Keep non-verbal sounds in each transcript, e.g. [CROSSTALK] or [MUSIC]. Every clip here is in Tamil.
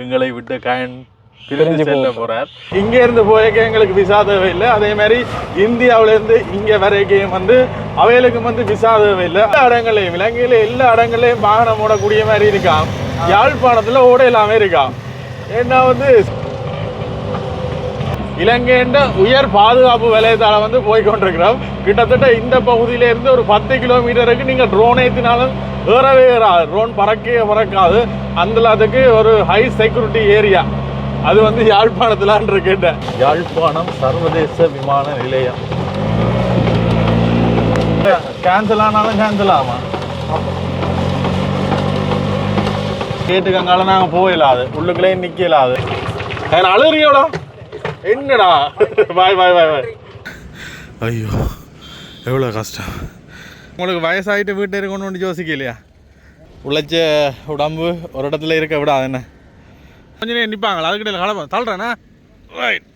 எங்களை விட்டு கயன் பிரிஞ்சு செல்ல போறார். இங்க இருந்து போயக்க எங்களுக்கு விசா தேவையில்லை. அதே மாதிரி இந்தியாவுல இருந்து இங்க வரைக்கும் வந்து அவைகளுக்கு வந்து விசா தேவையில்லை. எல்லா இடங்களையும் இலங்கையில எல்லா இடங்களையும் வாகனம் ஓடக்கூடிய மாதிரி இருக்காம். யாழ்ப்பாணத்துல ஓட எல்லாமே இருக்காம். ஏன்னா வந்து இலங்கைன்ற உயர் பாதுகாப்பு வலயத்தால் வந்து போய் கொண்டிருக்கிறோம் கிட்டத்தட்ட இந்த பகுதியிலேருந்து ஒரு பத்து கிலோமீட்டருக்கு நீங்கள் ட்ரோன் ஏற்றினாலும் ஏறவே ஏறாது. ட்ரோன் பறக்கவே பறக்காது. அந்த அதுக்கு ஒரு ஹை செக்யூரிட்டி ஏரியா அது வந்து யாழ்ப்பாணத்துலான் கேட்டேன் யாழ்ப்பாணம் சர்வதேச விமான நிலையம். கேன்சல் ஆனாலும் கேன்சல் ஆமா. கேட்டுக்கங்கால நாங்கள் போயிடலாது உள்ளுக்குள்ளே நிற்கலாது நான் அழுறியோட என்னடா பாய் பாய் பாய் பாய் ஐயோ எவ்வளோ கஷ்டம் உங்களுக்கு வயசாகிட்டு வீட்டில் இருக்கணும்னு யோசிக்கலையா உழைச்ச உடம்பு ஒரு இடத்துல இருக்க விடாது என்ன கொஞ்ச நேரம் நிற்பாங்களா அதுக்கிட்ட கிளம்ப தள்ளுறேண்ணா ரைட்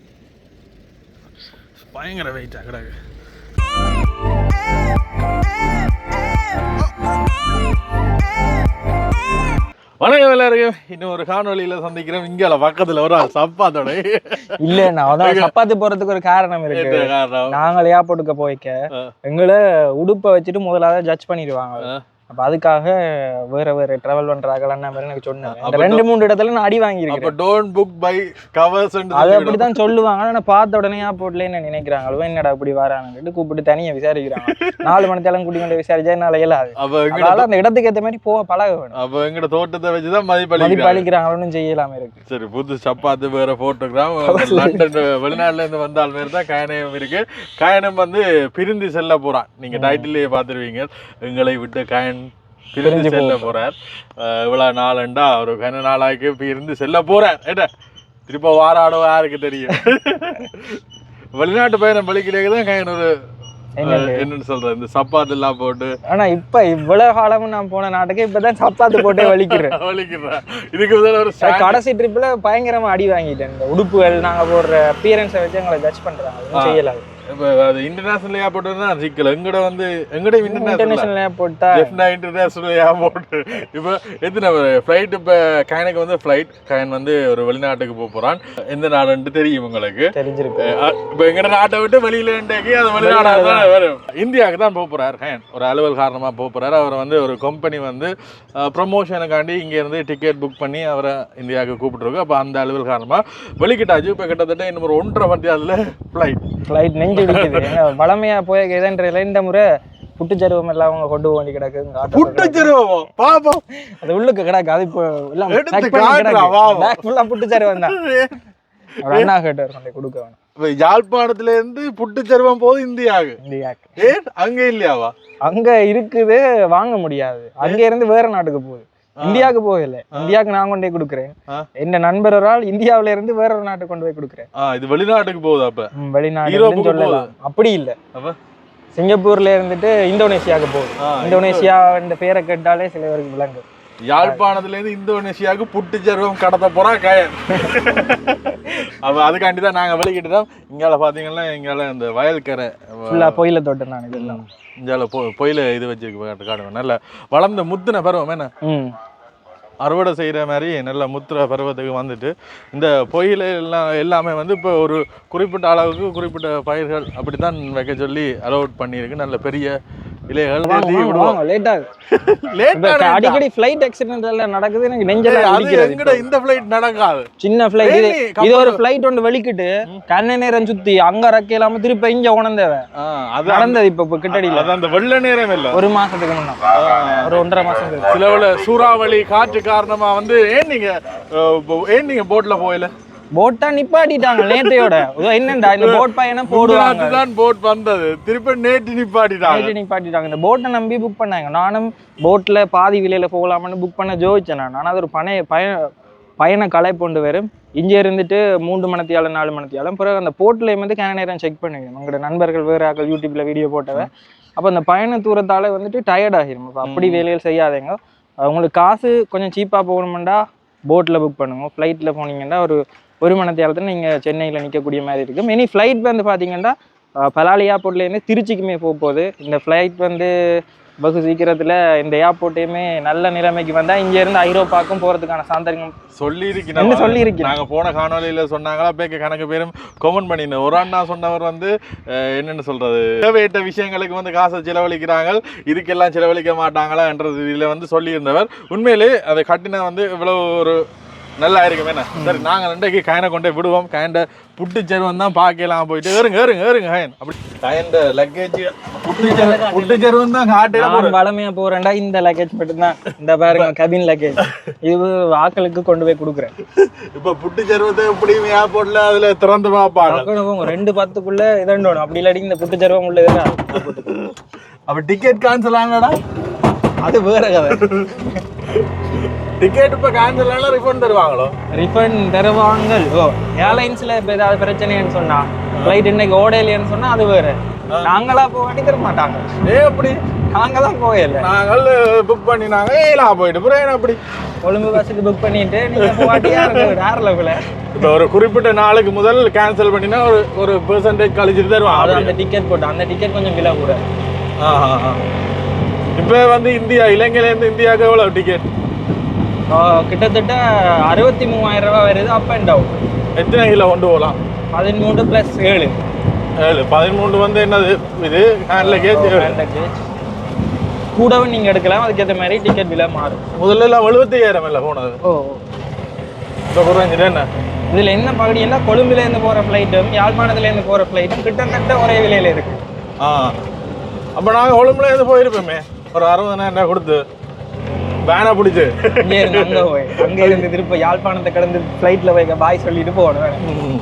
பயங்கர வெயிட்டாக கிடக்கு வணக்கம் எல்லாருக்கும். இன்னும் ஒரு காணொளியில சந்திக்கிறோம். இங்கால பக்கத்துல ஒரு சப்பாத்தோட. இல்ல நான் அதான் சப்பாத்தி போறதுக்கு ஒரு காரணம் இருக்கு. நாங்கள் ஏர்போர்ட்டுக்கு போய்க்க. எங்களை உடுப்பை வச்சுட்டு முதலாவது ஜட்ஜ் பண்ணிடுவாங்க. அப்ப அதுக்காக வேற வேற டிராவல் பண்றாங்களா மாதிரி எனக்கு சொன்னாங்க. அப்ப இந்த ரெண்டு மூணு இடத்துல நான் அடி அப்ப வாங்கியிருக்கேன் டோன்ட் புக் பை கவர்ஸ் அது அப்படிதான் சொல்லுவாங்க. ஆனா பார்த்த உடனே ஏர்போர்ட்ல என்ன நினைக்கிறாங்களோ? என்னடா இப்படி வரானுங்கிட்டு கூப்பிட்டு தனியா விசாரிக்கிறாங்க. [LAUGHS] நாலு மணி தேலம் கூட்டி கொண்டு விசாரிச்சா என்னால இயலாது. அப்ப அதனால அந்த இடத்துக்கு ஏத்த மாதிரி போக பழக வேணும். அப்ப எங்கட தோட்டத்தை வச்சுதான் மதிப்பு மதிப்பளிக்கிறாங்க அளிக்கிறாங்களோன்னு செய்யலாம இருக்கு. சரி புது சப்பாத்து வேற போட்டோகிராம் [LAUGHS] லண்டன் வெளிநாட்டுல இருந்து வந்தால் மாதிரி தான் கயனம் இருக்கு. கயனம் வந்து பிரிந்து செல்ல போறான். நீங்க டைட்டிலே பார்த்துருவீங்க. எங்களை விட்டு கயன் பிரிந்து செல்ல போறார். இவ்வளவு நாளண்டா ஒரு கன நாளாக்கி பிரிந்து செல்ல போறார். என்ன திருப்ப வாராடோ யாருக்கு தெரியும்? [LAUGHS] வெளிநாட்டு பயணம் பலிக்கிறதுக்கு தான் கயன் ஒரு என்னன்னு சொல்றது இந்த சப்பாத்து எல்லாம் போட்டு. ஆனா இப்ப இவ்வளவு காலமும் நான் போன நாட்டுக்கு இப்பதான் சப்பாத்து போட்டே வலிக்கிறேன். [LAUGHS] வலிக்கிறேன் இதுக்கு ஒரு கடைசி ட்ரிப்ல பயங்கரமா அடி வாங்கிட்டேன். இந்த உடுப்புகள் நாங்க போடுற அப்பியரன்ஸை வச்சு எங்களை ஜட்ஜ் பண்றாங்க. அதுவும் செய்யல. இப்ப அது இன்டர்நேஷனல் ஏர்போர்ட் தான் சிக்கல். எங்கட வந்து எங்கட இன்டர்நேஷனல் ஏர்போர்ட்டா ஜெஃப்னா இன்டர்நேஷனல் ஏர்போர்ட் இப்போ எத்தனை ஃப்ளைட் இப்போ கயனுக்கு வந்து ஃப்ளைட் கயன் வந்து ஒரு வெளிநாட்டுக்கு போக போறான். எந்த நாடுன்ட்டு தெரியும் உங்களுக்கு. தெரிஞ்சிருக்கு. இப்போ எங்கட நாட்டை விட்டு வெளியில இன்றைக்கு அது வெளிநாடு தான் வரும். இந்தியாவுக்கு தான் போக போறார் கயன் ஒரு அலுவல் காரணமா போக போறாரு. அவர் வந்து ஒரு கம்பெனி வந்து ப்ரொமோஷனுக்காண்டி இங்க இருந்து டிக்கெட் புக் பண்ணி அவரை இந்தியாவுக்கு கூப்பிட்டுருக்கு. அப்போ அந்த அலுவல் காரணமா வெளிக்கிட்டாச்சு. இப்போ கிட்டத்தட்ட இன்னும் ஒரு ஒன்றரை மணி அதுல ஃப்ளைட் ஃப்ளைட் நெஞ்சு இடிக்குது ஏன்னா வளமையா போய் எதன்ற இந்த முறை புட்டுச்சருவம் எல்லாம் அவங்க கொண்டு போண்டி கிடக்கு. புட்டுச்சிருவோம் பாப்போம் அது உள்ளுக்கு கிடக்கு. அது இப்போ எல்லாம் ஆ புட்டுச்சருவம் தான். ஒரு அண்ணா கேட்டார் கொண்டு கொடுக்க வேணும். யாழ்ப்பாணத்துல இருந்து புட்டுச்சருவம் போது இந்தியாவுக்கு. இந்தியாக்கு ஏன்? அங்க இல்லையாவா? அங்க இருக்குது வாங்க முடியாது. அங்க இருந்து வேற நாட்டுக்கு போகுது. இந்தியாவுக்கு போகல. இந்தியாவுக்கு நான் கொண்டு போய் கொடுக்குறேன். ஆ. என் நண்பர் ஒரு ஆள் இந்தியாவுல இருந்து வேற ஒரு நாட்டுக்கு கொண்டு போய் கொடுக்குறேன். இது வெளிநாட்டுக்கு போகுது அப்ப? வெளிநாடு சொல்லலாம் அப்படி இல்ல. சிங்கப்பூர்ல இருந்துட்டு இந்தோனேஷியாவுக்கு போகுது. இந்தோனேஷியா. இந்த பேரை கேட்டாலே சில பேருக்கு விளங்கும். யாழ்ப்பாணத்துல இருந்து இந்தோனேஷியாவுக்கு புட்டுச்சருவம் கடத்த போறா கயன் அப்ப அதுக்காண்டி தான் நாங்க வெளிக்கிட்டோம் இங்கால பாத்தீங்கன்னா இங்கால இந்த வயல்கரை பொயில தோட்டம் நான் இதெல்லாம் இங்கால பொயில இது வச்சிருக்கு காடுவேன் நல்ல வளர்ந்த முத்துன பருவம் என்ன? அறுவடை செய்கிற மாதிரி நல்ல முத்திர பருவத்துக்கு வந்துட்டு இந்த பொயில எல்லாம் எல்லாமே வந்து இப்போ ஒரு குறிப்பிட்ட அளவுக்கு குறிப்பிட்ட பயிர்கள் அப்படி தான் வைக்க சொல்லி அலோட் பண்ணியிருக்கு. நல்ல பெரிய [LAUGHS] அடிக்கடி ஃபிளைட் ஆக்சிடென்ட் எல்லாம் நடக்குது எனக்கு வலிக்கிறது எங்கட இந்த ஃப்ளைட் நடக்காது? சின்ன ஃபிளைட் இது ஒரு ஃபிளைட் ஒன்று வெளிக்கிட்டு கண்ண நேரம் சுத்தி அங்க ரக்க இல்லாம திருப்ப இங்க உணர்ந்தவ அது நடந்தது இப்ப கிட்டடியில. அது அந்த வெள்ள நேரம் இல்ல. ஒரு மாசத்துக்கு முன்ன. ஒரு ஒன்றரை சிலவுல சூறாவளி காற்று காரணமா வந்து ஏன் நீங்க ஏன் நீங்க போட்ல போயில போட்டா நிப்பாட்டிட்டாங்க நேத்தையோட. என்னண்டா இந்த போட் பையனை போடுவாங்க. தான் போட் வந்தது. திருப்பி நேற்று நிப்பாட்டிட்டாங்க. நேற்று நிப்பாட்டிட்டாங்க. இந்த போட்டை நம்பி புக் பண்ணாங்க. நானும் போட்ல பாதி விலையில போகலாம்னு புக் பண்ண ஜோதிச்சேன் நான். ஆனா அது ஒரு பழைய பய பயண கலை கொண்டு வரும் இங்கே இருந்துட்டு மூன்று மணத்தியாலும் நாலு மணத்தியாலும் பிறகு அந்த போர்ட்லேயும் வந்து கேன நேரம் செக் பண்ணுங்க உங்களோட நண்பர்கள் வேறு ஆக்கள் யூடியூப்ல வீடியோ போட்டவ. அப்போ அந்த பயண தூரத்தால வந்துட்டு டயர்ட் ஆகிரும். அப்போ அப்படி வேலைகள் செய்யாதீங்க. உங்களுக்கு காசு கொஞ்சம் சீப்பாக போகணுமெண்டா போட்டில் புக் பண்ணுங்க. ஃப்ளைட்டில் போனீங்கன்னா ஒரு ஒரு மணத்தியாலத்தில் நீங்கள் சென்னையில் நிற்கக்கூடிய மாதிரி இருக்கும் இனி ஃப்ளைட் வந்து பார்த்தீங்கன்னா பலாலி ஏர்போர்ட்லேருந்து திருச்சிக்குமே போக போகுது. இந்த ஃப்ளைட் வந்து வெகு சீக்கிரத்துல இந்த ஏர்போர்ட்டையுமே நல்ல நிலைமைக்கு வந்தா இங்க இருந்து ஐரோப்பாக்கும் போறதுக்கான சாந்தரியம். சொல்லி என்ன சொல்லியிருக்கிறேன்? நாங்க போன காணொலியில சொன்னாங்களா பேக்க கணக்கு பேரும் கமெண்ட் பண்ணினோம். ஒரு அண்ணா சொன்னவர் வந்து என்னன்னு சொல்றது தேவையற்ற விஷயங்களுக்கு வந்து காசை செலவழிக்கிறாங்க. இதுக்கெல்லாம் செலவழிக்க மாட்டாங்களான்றது இதுல வந்து சொல்லியிருந்தவர். உண்மையிலே அதை கட்டின வந்து இவ்வளவு ஒரு நல்லா இருக்கும் சரி நாங்க ரெண்டைக்கு கயனை கொண்டே விடுவோம். கயண்ட புட்டு செருவம் தான் பார்க்கலாம் போயிட்டு. ஏறுங்க ஏறுங்க ஏறுங்க கயன் அப்படி கயண்ட லக்கேஜ் புட்டு செருவம் புட்டு செருவம் தான் காட்டில வளமையா போறேன்டா இந்த லக்கேஜ் மட்டும்தான் இந்த பாருங்க கபின் லக்கேஜ் இது ஆட்களுக்கு கொண்டு போய் கொடுக்குறேன். இப்ப புட்டு செருவத்தை எப்படியும் ஏர்போர்ட்ல அதுல திறந்து பார்ப்பாங்க ரெண்டு பத்துக்குள்ள இதண்டோணும். அப்படி இல்லாட்டி இந்த புட்டு சர்வம் உள்ள அப்ப டிக்கெட் கேன்சல் ஆனடா அது வேற கதை. டிக்கெட் இப்ப கேன்சல் ஆனா ரிஃபண்ட் தருவாங்களோ? ரிஃபண்ட் தருவாங்க ஓ ஏர்லைன்ஸ்ல இப்ப ஏதாவது பிரச்சனைன்னு சொன்னா ஃப்ளைட் இன்னைக்கு ஓடலையேன்னு சொன்னா அது வேற. நாங்களா போக வேண்டி தர மாட்டாங்க ஏ அப்படி? நாங்க தான் போகல. நாங்கள் புக் பண்ணினாங்க. ஏலாம் போயிட்டு புரியல அப்படி? கொழும்பு பஸ்ஸுக்கு புக் பண்ணிட்டு நீங்க போவாட்டியா இருக்கு? வேற லெவல இப்ப ஒரு குறிப்பிட்ட நாளுக்கு முதல் கேன்சல் பண்ணினா ஒரு ஒரு பெர்சன்டேஜ் கழிச்சிட்டு அது தருவாங்க அந்த டிக்கெட் போட்டு அந்த டிக்கெட் கொஞ்சம் விலை கூட. இப்ப வந்து இந்தியா இலங்கையில இருந்து இந்தியாவுக்கு எவ்வளவு டிக்கெட் கிட்டத்தட்ட அறுபத்தி மூவாயிரம் ரூபாய் வருது அப் அண்ட் டவுன் எத்தனை கிலோ கொண்டு போகலாம்? பதிமூணு பிளஸ் ஏழு. ஏழு. பதிமூணு வந்து என்னது? இது ஹேண்ட் லக்கேஜ் luggage. கூடவும் நீங்க எடுக்கலாம் அதுக்கேற்ற மாதிரி டிக்கெட் விலை மாறும். முதல்ல எல்லாம் எழுபத்தையாயிரம் இல்லை போனது? ஓ. இப்போ குறைஞ்சிட்டு என்ன? இதுல என்ன பகுதின்னா கொழும்புல இருந்து போற ஃப்ளைட்டும் யாழ்ப்பாணத்துல இருந்து போற ஃப்ளைட்டும் கிட்டத்தட்ட ஒரே விலையில இருக்கு. ஆ. அப்போ நாங்கள் கொழும்புல இருந்து போயிருப்போமே. ஒரு அறுபதாயிரம் ரூபாய் கொடுத்து. வேனை பிடிச்சி. இங்கே இருந்து அங்க போய். அங்க இருந்து திருப்ப யாழ்ப்பாணத்தை கடந்து ஃப்ளைட்ல போய் பாய் சொல்லிட்டு போகணும்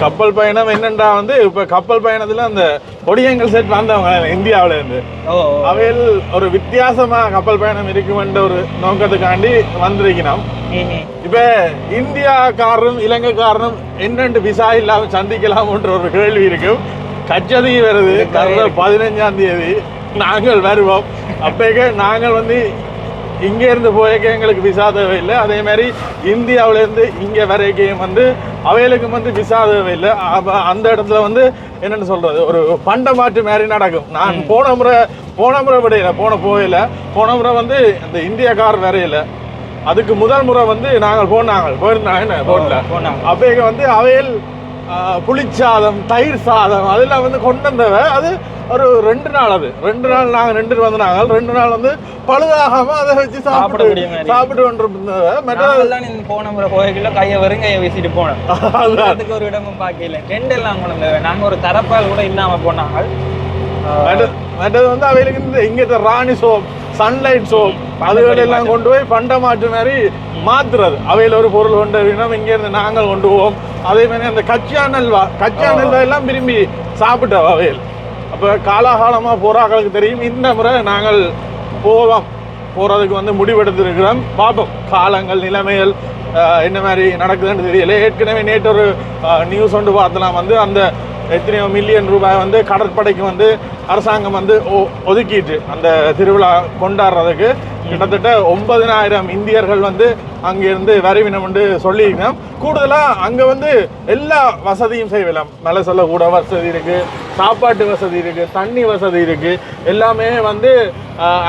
கப்பல் பயணம் என்னண்டா வந்து இப்போ கப்பல் பயணத்தில் அந்த கொடியங்கள் செட் வந்தவங்க இந்தியாவுல இருந்து. அவையில் ஒரு வித்தியாசமா கப்பல் பயணம் இருக்குமென்ற ஒரு நோக்கத்துக்காண்டி வந்திருக்கணும். இப்ப இந்தியாக்காரரும் இலங்கைக்காரரும் என்னென்று விசா இல்லாம சந்திக்கலாம்ன்ற ஒரு கேள்வி இருக்கும் கச்சதி வருது. பதினஞ்சாம் தேதி நாங்கள் வருவோம். அப்பேக்க நாங்கள் வந்து இங்க இருந்து போயக்க எங்களுக்கு விசா தேவையில்லை. அதே மாதிரி இந்தியாவுல இருந்து இங்க வரைக்கும் வந்து அவைகளுக்கும் வந்து விசா தேவையில்லை. அப்ப அந்த இடத்துல வந்து என்னன்னு சொல்றது? ஒரு பண்ட மாற்று மாதிரி நடக்கும். நான் போன முறை போன முறை விடையில போன போயில போன முறை வந்து இந்த இந்தியக்கார் வரையில அதுக்கு முதல் முறை வந்து நாங்கள் போனாங்க. போயிருந்தாங்க போட்ல. போனாங்க. அப்போ வந்து அவையில் புளிச்சாதம் தயிர் சாதம் அதெல்லாம் வந்து கொண்டு வந்தவ அது ஒரு ரெண்டு நாள் அது. ரெண்டு நாள் நாங்கள் ரெண்டு வந்தாங்க ரெண்டு நாள் வந்து பழுதாகாம அதை வச்சு சாப்பிட்டு. சாப்பிட்டு கொண்டிருந்தவ. மற்ற போன முறை போய்க்குள்ள கையை வரும் கையை வீசிட்டு போனோம். [LAUGHS] அதுக்கு ஒரு இடமும் பார்க்கல டென்ட் எல்லாம் கொண்டு வந்தவ. நாங்க ஒரு தரப்பால் கூட இல்லாம போனாங்க. மற்ற- மற்றது வந்து அவைகளுக்கு இந்த இங்க ராணி சோப். சன்லைட் சோப் அதுகள் எல்லாம் கொண்டு போய் பண்ட மாற்று மாதிரி மாத்துறது. அவையில் ஒரு பொருள் கொண்டு வரணும் இங்க இருந்து நாங்கள் கொண்டு போவோம். அதே மாதிரி அந்த கச்சா நல்வா கச்சா நல்வா எல்லாம் விரும்பி சாப்பிட்டோம் அவையில். அப்ப காலாகாலமா போறாக்களுக்கு தெரியும் இந்த முறை நாங்கள் போவோம். போறதுக்கு வந்து முடிவெடுத்திருக்கிறோம். பார்ப்போம் காலங்கள் நிலைமைகள் என்ன மாதிரி நடக்குதுன்னு தெரியல. ஏற்கனவே நேற்று ஒரு நியூஸ் ஒன்று பார்த்தலாம் வந்து அந்த எத்தனையோ மில்லியன் ரூபாய் வந்து கடற்படைக்கு வந்து அரசாங்கம் வந்து ஒ- ஒதுக்கிட்டு அந்த திருவிழா கொண்டாடுறதுக்கு கிட்டத்தட்ட ஒன்பதினாயிரம் இந்தியர்கள் வந்து அங்கிருந்து வரிவினம் என்று சொல்லியிருக்கோம் கூடுதலாக அங்கே வந்து எல்லா வசதியும் செய்யலாம். மலை சொல்ல கூட வசதி இருக்குது சாப்பாட்டு வசதி இருக்குது தண்ணி வசதி இருக்குது எல்லாமே வந்து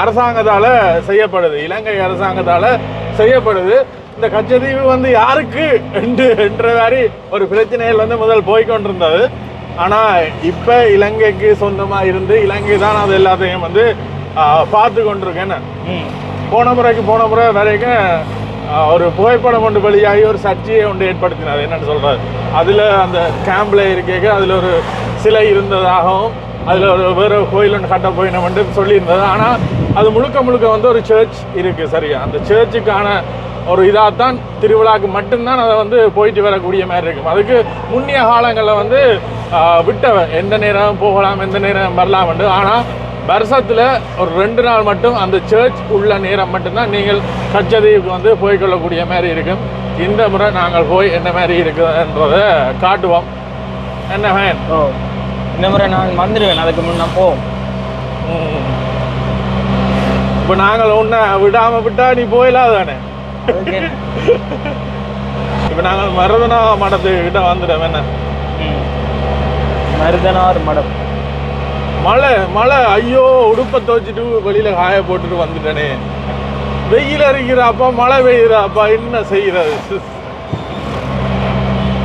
அரசாங்கத்தால் செய்யப்படுது. இலங்கை அரசாங்கத்தால் செய்யப்படுது. இந்த கச்சதீவு வந்து யாருக்கு என்று என்ற மாதிரி ஒரு பிரச்சனைகள் வந்து முதல் போய்கொண்டிருந்தது ஆனா இப்ப இலங்கைக்கு சொந்தமா இருந்து இலங்கை தான் அது எல்லாத்தையும் வந்து பார்த்து கொண்டிருக்கேன்னு. போன முறைக்கு போன முறை வரைக்கும் ஒரு புகைப்படம் ஒன்று வெளியாகி ஒரு சர்ச்சையை ஒன்று ஏற்படுத்தினார். என்னன்னு சொல்றாரு. அதுல அந்த கேம்ப்ல இருக்கேக்க அதுல ஒரு சிலை இருந்ததாகவும் அதுல ஒரு வேற கோயில் ஒன்று கட்ட போயினோம்னு சொல்லியிருந்தது. ஆனா அது முழுக்க முழுக்க வந்து ஒரு சர்ச் இருக்கு சரியா. அந்த சர்ச்சுக்கான ஒரு இதாக தான் திருவிழாக்கு மட்டும்தான் அதை வந்து போயிட்டு வரக்கூடிய மாதிரி இருக்கும். அதுக்கு முன்னிய காலங்களில் வந்து விட்டவன். எந்த நேரம் போகலாம் எந்த நேரம் வரலாம்னு ஆனால் வருஷத்தில் ஒரு ரெண்டு நாள் மட்டும் அந்த சர்ச் உள்ள நேரம் மட்டும்தான் நீங்கள் கச்சதீவுக்கு வந்து போய்க்கொள்ளக்கூடிய மாதிரி இருக்கும். இந்த முறை நாங்கள் போய் என்ன மாதிரி இருக்குதுன்றதை காட்டுவோம். என்ன ஃபேன் ஓ இந்த முறை நான் வந்துடுவேன். அதுக்கு முன்ன போவோம். இப்போ நாங்கள் உன்னை விடாமல் விட்டா நீ போயிடலாம் தானே? [LAUGHS] இப்போ நாங்கள் மருதனா மடத்துக்கிட்ட வந்துட்டோம் என்ன. மருதனார் மடம். மழை மழை ஐயோ உடுப்பை துவைச்சிட்டு வெளியில காய போட்டுட்டு வந்துட்டேனே. வெயில் அடிக்கிறாப்பா மழை பெய்யுறாப்பா என்ன செய்யறது?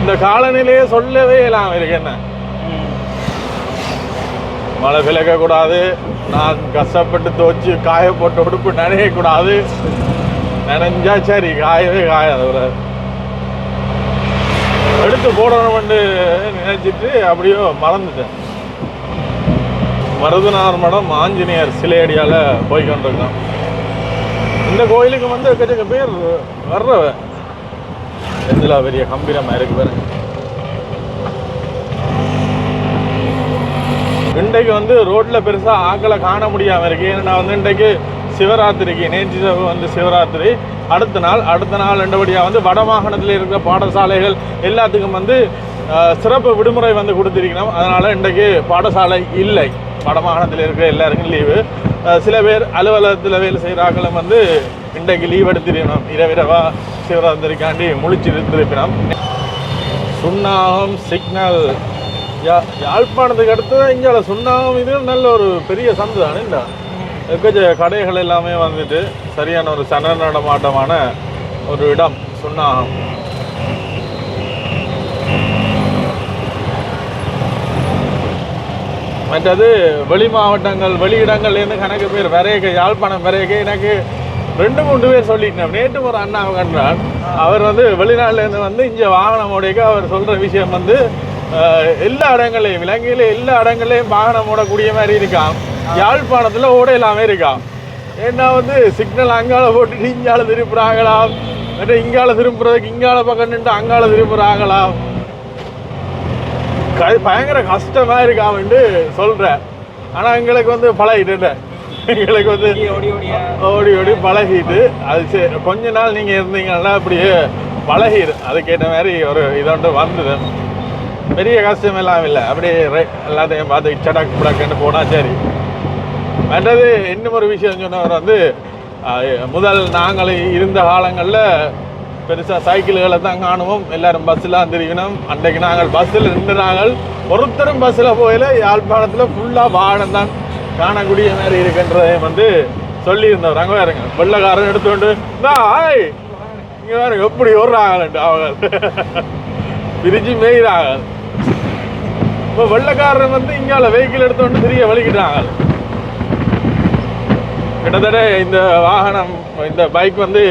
இந்த காலநிலையே சொல்லவே இல்லாம இருக்கு என்ன? மழை விலக கூடாது நான் கஷ்டப்பட்டு துவைச்சு காய போட்ட உடுப்பு நனைய கூடாது நனைஞ்சா சரி காயவே காயாது ஒரு எடுத்து போடணும்னு நினைச்சிட்டு அப்படியோ மறந்துட்டேன். மருதனார் மடம் ஆஞ்சநேயர் சிலையடியால போய் கொண்டிருக்கோம் இந்த கோயிலுக்கு வந்து எக்கச்சக்க பேர் வர்றவ எதுல பெரிய கம்பீரமா இருக்கு பாருங்க. இன்றைக்கு வந்து ரோட்டில் பெருசாக ஆக்களை காண முடியாமல் இருக்கு. ஏன்னா வந்து இன்றைக்கு சிவராத்திரிக்கு நேற்று வந்து சிவராத்திரி. அடுத்த நாள் அடுத்த நாள் ரெண்டபடியாக வந்து வடமாகாணத்தில் இருக்கிற பாடசாலைகள் எல்லாத்துக்கும் வந்து சிறப்பு விடுமுறை வந்து கொடுத்துருக்கணும் அதனால் இன்றைக்கு பாடசாலை இல்லை. வடமாகாணத்தில் இருக்கிற எல்லாருக்கும் லீவு. சில பேர் அலுவலகத்தில் வேலை செய்கிறார்களும் வந்து இன்றைக்கு லீவ் எடுத்திருக்கணும் இரவிரவா சிவராத்திரிக்காண்டி முழிச்சிருந்திருக்கணும் சுண்ணாகம் சிக்னல். யா யாழ்ப்பாணத்துக்கு அடுத்து இங்கே சுண்ணாகம் இது நல்ல ஒரு பெரிய சந்து தானே இந்த? எக்கச்ச கடைகள் எல்லாமே வந்துட்டு சரியான ஒரு சன நடமாட்டமான ஒரு இடம் சுண்ணாகம். மற்றது வெளி மாவட்டங்கள் வெளியிடங்கள்லேருந்து கணக்கு பேர் விரையக்க யாழ்ப்பாணம் விரையக்க எனக்கு ரெண்டு மூணு பேர் சொல்லிட்டேன் நேற்று ஒரு அண்ணா கண்டார். அவர் வந்து வெளிநாட்டிலேருந்து வந்து இங்கே வாகனம் ஓடிக்க அவர் சொல்கிற விஷயம் வந்து எல்லா இடங்களையும் இலங்கையில் எல்லா இடங்களையும் வாகனம் ஓடக்கூடிய மாதிரி இருக்கான் யாழ்ப்பாணத்தில் ஓட எல்லாமே இருக்கான் ஏன்னா வந்து சிக்னல் அங்கால போட்டுட்டு இங்கால திருப்புறாங்களாம். மற்ற இங்கால திரும்புறதுக்கு இங்கால பக்கம் நின்று அங்கால திருப்புறாங்களாம். க- பயங்கர கஷ்டமா இருக்காமட்டு சொல்றேன் ஆனா எங்களுக்கு வந்து பழகிட்டு எங்களுக்கு வந்து ஓடி ஓடி ஓடி பழகிட்டு அது சரி கொஞ்ச நாள் நீங்க இருந்தீங்கன்னா அப்படியே பழகிடு. அதுக்கேற்ற மாதிரி ஒரு இதோண்டு வந்தது. பெரிய கஷ்டம் எல்லாம் இல்லை. அப்படியே எல்லாத்தையும் பார்த்து சடக் புடக்குன்னு போனா சரி. மற்றது இன்னும் ஒரு விஷயம் சொன்னவர் வந்து முதல் நாங்கள் இருந்த காலங்களில் பெருசாக சைக்கிள்களை தான் காணுவோம். எல்லாரும் பஸ்ஸில் தெரிவிக்கணும் அன்றைக்கு நாங்கள் பஸ்ஸில் நின்று நாங்கள் ஒருத்தரும் பஸ்ஸில் போயில யாழ்ப்பாணத்தில் ஃபுல்லாக வாகனம் தான் காணக்கூடிய மாதிரி இருக்குன்றதை வந்து சொல்லியிருந்தவர். அங்கே வேறுங்க வெள்ளக்காரன் எடுத்துக்கொண்டு ஆய் இங்கே வேறு எப்படி ஓடுறாங்கன்ட்டு அவங்க பிரிஞ்சு மேய்கிறாங்க இப்போ வெள்ளக்காரன் வந்து இங்கால வெஹிக்கிள் எடுத்துக்கொண்டு தெரிய வலிக்கிட்டாங்க கிட்டத்தட்ட இந்த வாகனம் இந்த பைக் வந்து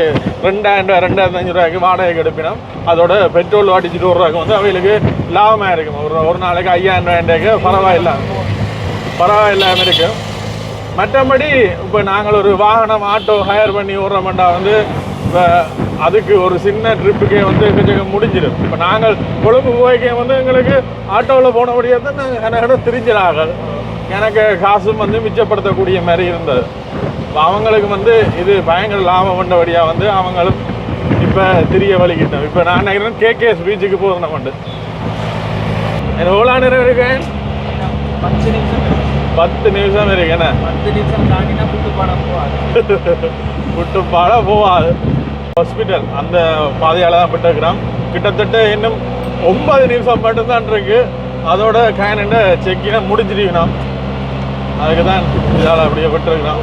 ரெண்டாயிரம் ரெண்டாயிரத்தி அஞ்சு ரூபாய்க்கு வாடகைக்கு எடுப்பினோம். அதோட பெட்ரோல் அடிச்சுட்டு ஒரு ரூபாய்க்கு வந்து அவங்களுக்கு லாபமாக இருக்கும் ஒரு ஒரு நாளைக்கு ஐயாயிரம் ரூபாய்க்கு பரவாயில்ல. பரவாயில்லாம இருக்கும் மற்றபடி இப்போ நாங்கள் ஒரு வாகனம் ஆட்டோ ஹையர் பண்ணி விடுறோம்டா வந்து இப்போ அதுக்கு ஒரு சின்ன ட்ரிப்புக்கே வந்து கொஞ்சம் முடிஞ்சிடும். இப்போ நாங்கள் கொழும்பு போய்க்கே வந்து எங்களுக்கு ஆட்டோவில் போனபடியாக தான் நாங்கள் எனக்கு திரிஞ்சிடாங்க எனக்கு காசும் வந்து மிச்சப்படுத்தக்கூடிய மாதிரி இருந்தது. இப்ப அவங்களுக்கு வந்து இது பயங்கர லாபம் பண்ணபடியாக வந்து அவங்களும் இப்போ திரிய வலிக்கிட்டோம் இப்போ நான் நினைக்கிறேன் கேகேஎஸ் பீச்சுக்கு போகிறேன் வந்து எனக்கு எவ்வளோ நேரம் இருக்கேன் பத்து நிமிஷம் பத்து நிமிஷம் இருக்கு என்ன? பத்து நிமிஷம் தாண்டினா புட்டு படம் போவாது. [LAUGHS] விட்டுப்பாட போவாது. ஹாஸ்பிட்டல் அந்த பாதையால தான் விட்டுருக்கிறோம் கிட்டத்தட்ட இன்னும் ஒன்பது நிமிஷம் மட்டும்தான் இருக்கு. அதோட கேனண்ட செக்கினை முடிச்சிருக்கணும் அதுக்கு தான் இதால் அப்படியே விட்டுருக்கிறோம்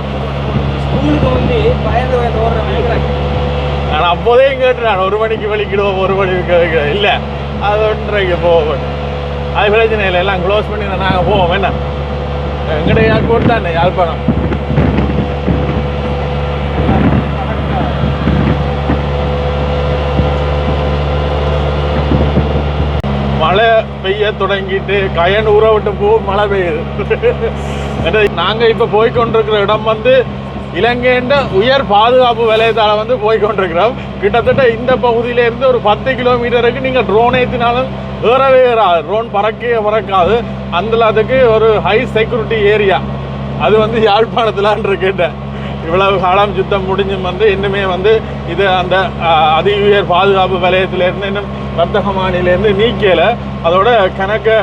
ஸ்கூலுக்கு வந்து பயந்து பயந்து ஓடுற நினைக்கிறாங்க நான் அப்போதே கேட்டுறேன் ஒரு மணிக்கு வலிக்கிடுவோம் ஒரு மணிக்கு இல்லை அது ஒன்றைக்கு போவோம் அது பிரச்சனை இல்லை எல்லாம் க்ளோஸ் பண்ணி நாங்கள் போவோம் என்ன? எங்கடைய ஏர்போர்ட் தானே யாழ்ப்பாணம்? மழை பெய்ய தொடங்கிட்டு கயன் ஊற விட்டு போ மழை பெய்யுது. நாங்கள் இப்போ போய் கொண்டிருக்கிற இடம் வந்து இலங்கையின் உயர் பாதுகாப்பு வலயத்தால் வந்து போய்கொண்டிருக்கிறோம் கிட்டத்தட்ட இந்த பகுதியிலேருந்து ஒரு பத்து கிலோமீட்டருக்கு நீங்கள் ட்ரோன் ஏற்றினாலும் ஏறவே ஏறாது ட்ரோன் பறக்கவே பறக்காது. அந்த அதுக்கு ஒரு ஹை செக்யூரிட்டி ஏரியா அது வந்து யாழ்ப்பாணத்துலான் இருக்குட்ட இவ்வளவு காலம் யுத்தம் முடிஞ்சும் வந்து இன்னுமே வந்து இது அந்த அதி உயர் பாதுகாப்பு வலயத்திலேருந்து இன்னும் வர்த்தக மாநிலேருந்து நீக்கல. அதோட கணக்கை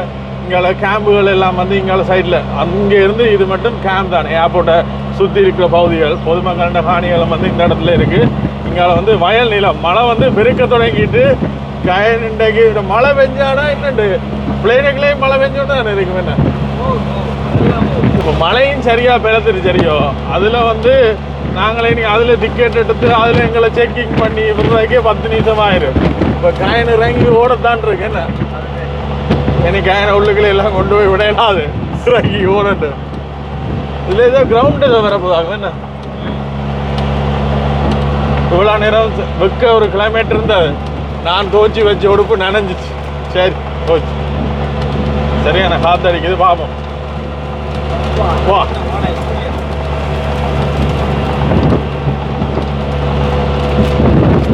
இங்கால கேம்புகள் எல்லாம் வந்து இங்கால சைடில் அங்கே இருந்து இது மட்டும் கேம்ப் தான். ஏர்போர்ட்டை சுற்றி இருக்கிற பகுதிகள் பொதுமக்களோட காணிகளும் வந்து இந்த இடத்துல இருக்குது இங்கால வந்து வயல் நிலம் மழை வந்து பெருக்க தொடங்கிட்டு கயன் இன்றைக்கு இந்த மழை பெஞ்சானா என்னண்டு? பிளேனுக்குள்ளேயும் மழை பெஞ்சோன்னு தானே இருக்கும் என்ன? இப்போ மழையும் சரியாக பெறத்துட்டு சரியோ அதில் வந்து நாங்களே நீ அதில் டிக்கெட் எடுத்து அதில் எங்களை செக்கிங் பண்ணி விடுறதுக்கே பத்து நிமிஷம் ஆயிரும் இப்போ காயின் இறங்கி ஓடத்தான் இருக்கு என்ன? எனக்கு காயின் உள்ளுக்குள்ள எல்லாம் கொண்டு போய் விடையலாது இறங்கி ஓடட்டு இதுல ஏதோ கிரவுண்ட் ஏதோ வரப்போதாங்க என்ன இவ்வளோ நேரம் வெக்க ஒரு கிளைமேட் இருந்தது நான் தோச்சி வச்சு உடுப்பு நனைஞ்சிச்சு சரி தோச்சு சரியான காத்தடிக்குது பார்ப்போம் வா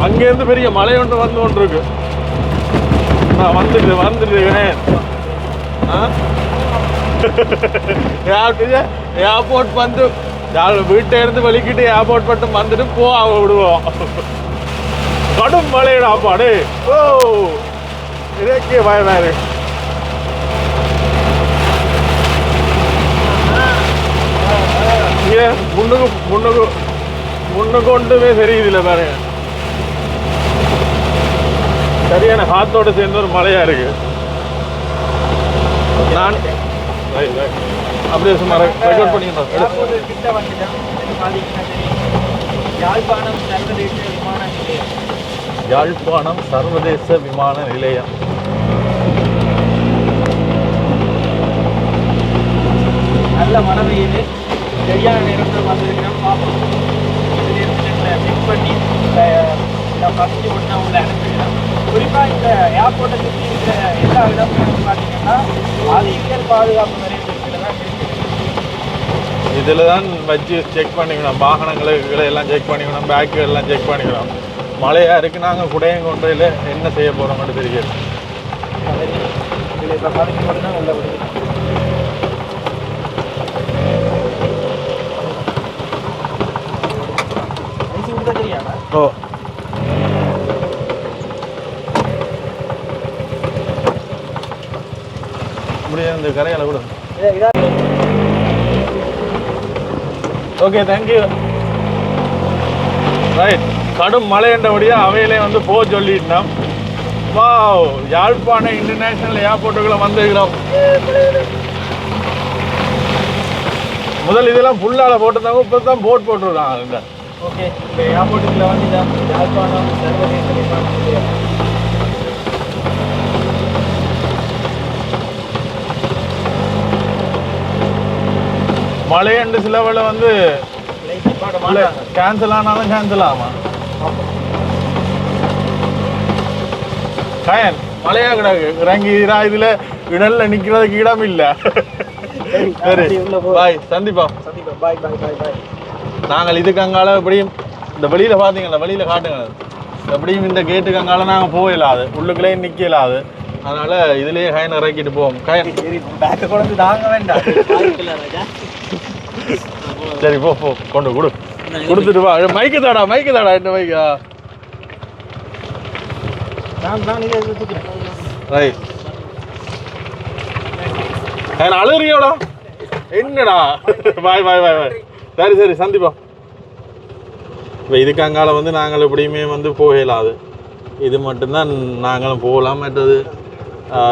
அங்கேருந்து பெரிய மலை ஒன்று வந்து ஒன்று இருக்குது நான் வந்துட்டு வந்துட்டு ஏர்போர்ட் வந்து வீட்டை இருந்து வலிக்கிட்டு ஏர்போர்ட் மட்டும் வந்துட்டு போ அவ விடுவோம். கடும் மழையடா பாடு. ஓ இதற்கே பயமா இருக்கு முன்னுக்கு முன்னுக்கு முன்னுக்கு ஒன்றுமே இல்லை பாருங்க சரியான காத்தோட சேர்ந்து ஒரு மழையா இருக்கு. நான். அப்படியே சும்மா ரெக்கார்ட் இது தெரியும். யாழ்ப்பாணம் சர்வதேச விமான நிலையம். யாழ்ப்பாணம் சர்வதேச விமான நிலையம். நல்ல மழை பெய்யுது சரியான நேரத்தில் வந்திருக்கிறோம் பார்ப்போம். இதிலிருந்து எங்களை பிக் பண்ணி இந்த ஃபஸ்ட்டு ஒன்று உள்ள அனுப்பிடுறோம் குறிப்பாக இந்த ஏர்போர்ட்டை சுற்றி இருக்கிற எல்லா இடமும் பார்த்தீங்கன்னா பாலியல் பாதுகாப்பு தான் இருக்குது இதில் தான் வச்சு செக் பண்ணிக்கணும். வாகனங்களை எல்லாம் செக் பண்ணிக்கணும். பேக்கு எல்லாம் செக் பண்ணிக்கணும். மழையா இருக்கு நாங்கள் குடையும் கொண்டையில் என்ன செய்ய போகிறோம்னு தெரியல இதில் இப்போ பதினஞ்சு தெரியாம ஓ. முடியாது இந்த கரையால் கூட. ஓகே தேங்க்யூ ரைட் கடும் மழைன்றபடியா அவையிலே வந்து போக சொல்லிட்டோம் வாவ் யாழ்ப்பாணம் இன்டர்நேஷனல் ஏர்போர்ட்டுக்குள்ள வந்துக்கிறோம் முதல் இதெல்லாம் ஃபுல்லால போட்டிருந்தாங்க இப்போ தான் போட் போட்டுருக்காங்க ஓகே இப்போ ஏர்போர்ட்டுக்குள்ள வந்துட்டோம் யாழ்ப்பாணம் சர்வதேச மழையண்டு சிலவில் வந்து கேன்சல் ஆனாலும் கேன்சல் ஆகுமா கயன் மழையா கிடக்கு. இறங்கி இதுல இடல்ல நிக்கிறதுக்கு இடம் இல்ல. சரி. பாய் சந்திப்பா சந்திப்போம். பாய் பாய் பாய் பாய் நாங்கள் இதுக்கு அங்கால எப்படியும் இந்த வெளியில பாத்தீங்களா வெளியில காட்டுங்க எப்படியும் இந்த கேட்டுக்கு அங்கால நாங்க போயிடலாது உள்ளுக்குள்ளே நிக்கலாது அதனால இதுலயே கயன் இறக்கிட்டு போவோம். கயன் சரி பேக்கை கொண்டு தாங்க வேண்டாம். ராஜா. சரி போ போ. கொண்டு கொடு. கொடுத்துட்டு வா. மைக்கு தாடா மைக்கு தாடா என்ன மைக்கா ரைட் அழுகுறியோடா என்னடா? பாய் பாய் பாய் பாய் சரி சரி சந்திப்போம். இப்போ இதுக்கு அங்கால வந்து நாங்கள் எப்படியுமே வந்து போகலாது இது மட்டும்தான் நாங்களும் போகலாம் மற்றது.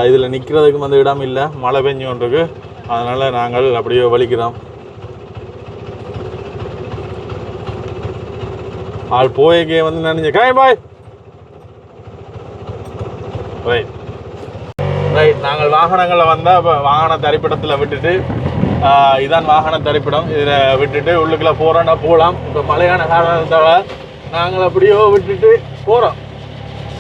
இதில் நிற்கிறதுக்கு வந்து இடம் இல்லை. மழை பெஞ்சு கொண்டிருக்கு. அதனால் நாங்கள் அப்படியே வலிக்கிறோம். ஆள் போயக்கே வந்து நினைஞ்ச. காய் பாய் ரைட் ரைட் நாங்கள் வாகனங்களில் வந்தால் இப்போ வாகன தரிப்பிடத்தில் விட்டுட்டு இதான் வாகன தரிப்பிடம். இதில் விட்டுட்டு உள்ளுக்குள்ளே போகிறோன்னா போகலாம் இப்போ மழையான காரணத்தால் நாங்கள் அப்படியோ விட்டுட்டு போகிறோம்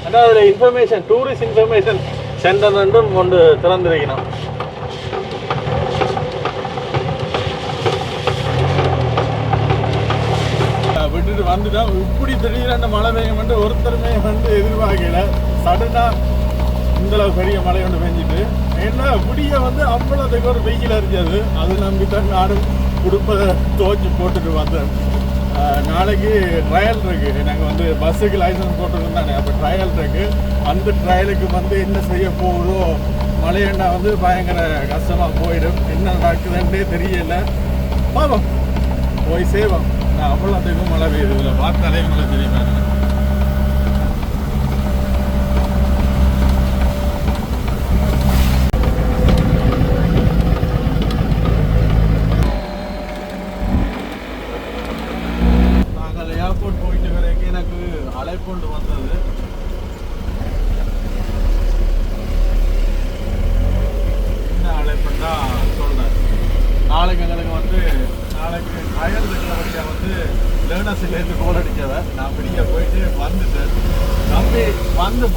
ஆனால் அதில் இன்ஃபர்மேஷன் டூரிஸ்ட் இன்ஃபர்மேஷன் சென்டர் என்றும் கொண்டு திறந்திருக்கணும் விட்டுட்டு வந்துட்டோம் இப்படி திடீரென மழை பெய்யும் வந்து ஒருத்தருமே வந்து எதிர்பார்க்கல. சடனாக இந்தளவு பெரிய மழை ஒன்று பெஞ்சிட்டு ஏன்னா முடிய வந்து அம்பளத்துக்கு ஒரு வெயில் அறிஞ்சது அது நம்பி தான் நானும் குடும்பத்தை துவச்சி போட்டுட்டு வந்தேன். நாளைக்கு ட்ரையல் இருக்குது எனக்கு வந்து பஸ்ஸுக்கு லைசன்ஸ் போட்டுருந்தானே அப்போ ட்ரையல் இருக்குது அந்த ட்ரையலுக்கு வந்து என்ன செய்ய போகுதோ மழையண்டா வந்து பயங்கர கஷ்டமாக போயிடும். என்ன நடக்குதுன்றே தெரியல. பாவம். போய் சேவம். அவ்வளோ அவ்வளோத்துக்கும் மழை பெய்யுது. இதில் பார்த்தாலே உங்களுக்கு தெரியுமா?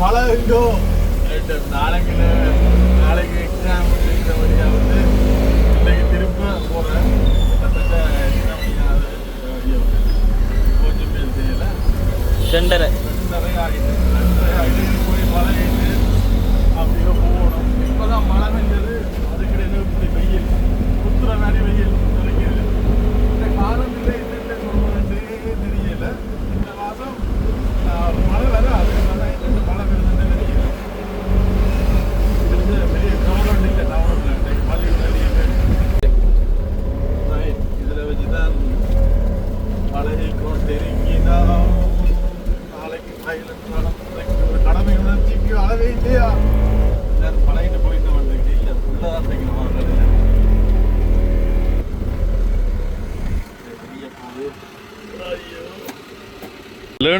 பழகுங்கோ. ரைட்டு, நாளைக்கு நாளைக்கு எக்ஸாம் இருக்கிற வழியா வந்து இன்னைக்கு திரும்ப போகிறேன் கிட்டத்தட்ட எத்தனை மணி ஆகுது ஐயோ, கொஞ்சம் பேர் தெரியல. ரெண்டரை. ரெண்டரை ஆகிட்டு ரெண்டரை ஆகிட்டு போய் பழகிட்டு அப்படியே போகணும். இப்போதான் மழை பெஞ்சது அதுக்கிடையில இப்படி வெயில் குத்துற மாதிரி வெயில் தெரியுது இந்த காலம்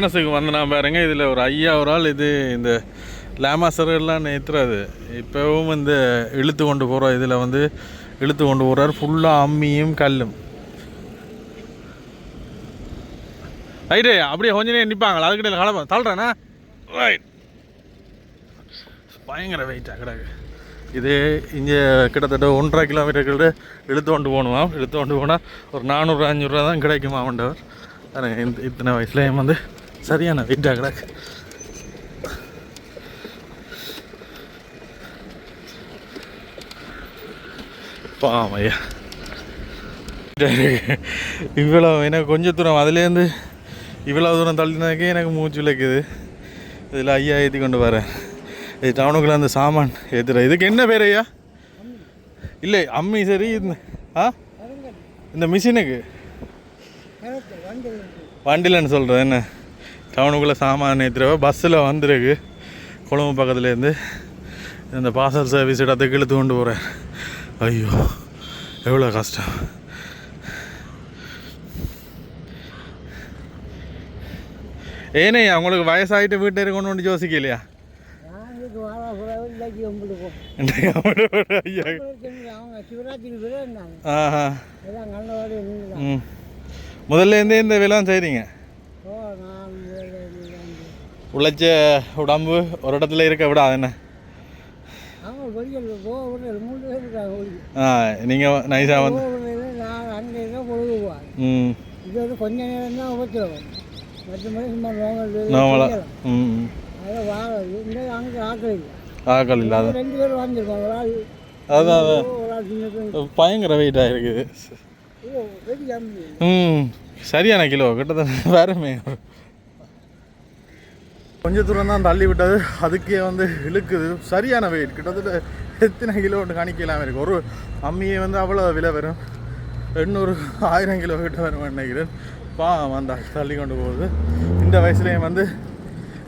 லேர்னஸுக்கு வந்தனா பாருங்க இதில் ஒரு ஐயா ஒரு ஆள் இது இந்த லேமாசரெல்லாம் நேற்றுறது இப்போவும் இந்த இழுத்து கொண்டு போகிறோம் இதில் வந்து இழுத்து கொண்டு போகிறார் ஃபுல்லாக அம்மியும் கல்லும். ரைட்டு அப்படியே கொஞ்ச நேரம் நிற்பாங்களா அதுக்கிட்ட கலப்ப தள்ளுறேண்ணா ரைட் பயங்கர வெயிட்டாக கிடக்கு. இது இங்கே கிட்டத்தட்ட ஒன்றரை கிலோமீட்டர் இழுத்து கொண்டு போகணுமா? இழுத்து கொண்டு போனால் ஒரு நானூறு அஞ்சூறுரூவா தான் கிடைக்குமா ஆண்டவர்? இத்தனை வயசுலேயும் வந்து சரியான வெயிட்டாக கிடக்கு. பாமையா இவ்வளோ எனக்கு கொஞ்சம் தூரம் அதுலேருந்து இவ்வளோ தூரம் தள்ளினதுக்கே எனக்கு மூச்சு விளக்குது. இதில் ஐயா ஏற்றி கொண்டு வரேன். இது டவுனுக்குள்ள அந்த சாமான் ஏற்றுற இதுக்கு என்ன பேர் ஐயா? இல்லை அம்மி சரி இந்த ஆ? இந்த மிஷினுக்கு? வண்டிலன்னு சொல்கிறேன் என்ன? டவுனுக்குள்ளே சாமான் ஏற்றுறவ பஸ்ஸில் வந்துருக்கு. கொழும்பு பக்கத்துலேருந்து இந்த பார்சல் சர்வீஸ் இடத்துக்கு இழுத்து கொண்டு போகிறேன் ஐயோ எவ்வளோ கஷ்டம். ஏனையா உங்களுக்கு வயசாயிட்டு வீட்டை இருக்கணும்னு யோசிக்கலையா? நாளைக்கு வாழ கூடாது இல்லாட்டி உங்களுக்கு உழைச்ச உடம்பு ஒரு இடத்துல இருக்க விடாது என்ன? பேர் ஆ நீங்கள் நைஸாக வந்து ம். இது வந்து கொஞ்ச நேரம் தான் மற்றபடி சும்மா நார்மலாக ம் அதை வாழ இந்த அங்கே ஆக்கள் இல்லை. ஆக்கள் இல்லாத ரெண்டு பேரும் வாழ்ந்துருப்பாங்க. ஒரு ஆள் அதான். பயங்கர வெயிட்டாக இருக்குது. வெடி ம் சரியான கிலோ. கிட்டத்தட்ட வேறமே கொஞ்ச தூரம் தான் தள்ளி விட்டது. அதுக்கே வந்து இழுக்குது. சரியான வெயில். கிட்டத்தட்ட எத்தனை கிலோ ஒன்று காணிக்கலாமல் இருக்கு. ஒரு அம்மியை வந்து அவ்வளோ விலை வரும் எண்ணூறு ஆயிரம் கிலோ கிட்ட வரும் நினைக்கிறேன். பா அந்த தள்ளி கொண்டு போகுது. இந்த வயசுலேயும் வந்து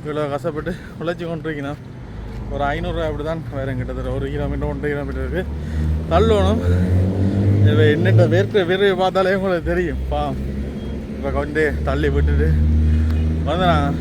இவ்வளோ கஷ்டப்பட்டு உழைச்சி கொண்டிருக்கணும். ஒரு ஐநூறுரூவா அப்படி தான் வேறு கிட்டத்தட்ட. ஒரு கிலோமீட்டர் ஒன்றரை இருக்குது தள்ளணும். இப்போ என்னட்ட வேர்க்க வேர்வை பார்த்தாலே உங்களுக்கு தெரியும். பா இப்போ கொஞ்சம் தள்ளி விட்டுட்டு வந்து நான்